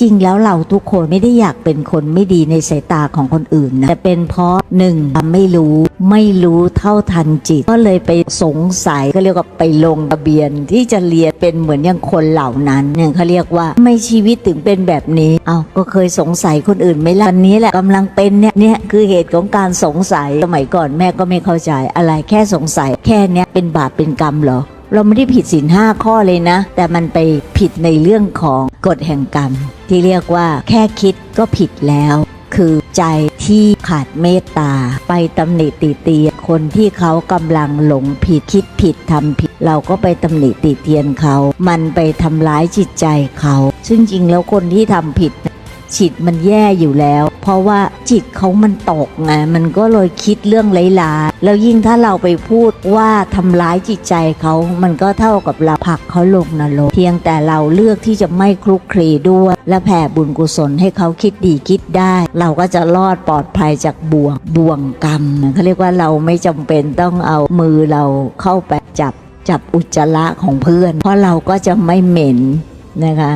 จริงแล้วเราทุกคนไม่ได้อยากเป็นคนไม่ดีในสายตาของคนอื่นนะแต่เป็นเพราะหนึ่งไม่รู้ไม่รู้เท่าทันจิต ก็เลยไปสงสัยก็เรียกว่าไปลงทะเบียนที่จะเรียนเป็นเหมือนอย่างคนเหล่านั้นเนี่ยเขาเรียกว่าไม่ชีวิตถึงเป็นแบบนี้เอาก็เคยสงสัยคนอื่นไม่ล่ะวันนี้แหละกำลังเป็นเนี่ยเนี่ยคือเหตุของการสงสัยสมัยก่อนแม่ก็ไม่เข้าใจอะไรแค่สงสัยแค่เนี้ยเป็นบาปเป็นกรรมเหรอ เราไม่ได้ผิดศีลห้าข้อเลยนะ แต่มันไปผิดในเรื่องของกฎแห่งกรรม ที่เรียกว่าแค่คิดก็ผิดแล้ว คือใจที่ขาดเมตตา ไปตำหนิติเตียนคนที่เขากำลังหลงผิดคิดผิดทำผิด เราก็ไปตำหนิติเตียนเขา มันไปทำร้ายจิตใจเขา ซึ่งจริงแล้วคนที่ทำผิด จิตมันแย่อยู่แล้ว เพราะว่าจิตเขามันตกไงมันก็เลยคิดเรื่องไร้ายๆแล้วยิ่งถ้าเราไปพูดว่าทำร้ายจิตใจเขา มันก็เท่ากับเราผลักเขาลงนรกเพียงแต่เราเลือกที่จะไม่คลุกคลีด้วย และแผ่บุญกุศลให้เขาคิดดีคิดได้ เราก็จะรอดปลอดภัยจากบ่วงบ่วงกรรมเขาเรียกว่าเราไม่จำเป็นต้องเอามือเราเข้าไปจับจับอุจจาระของเพื่อน เพราะเราก็จะไม่เหม็นนะคะ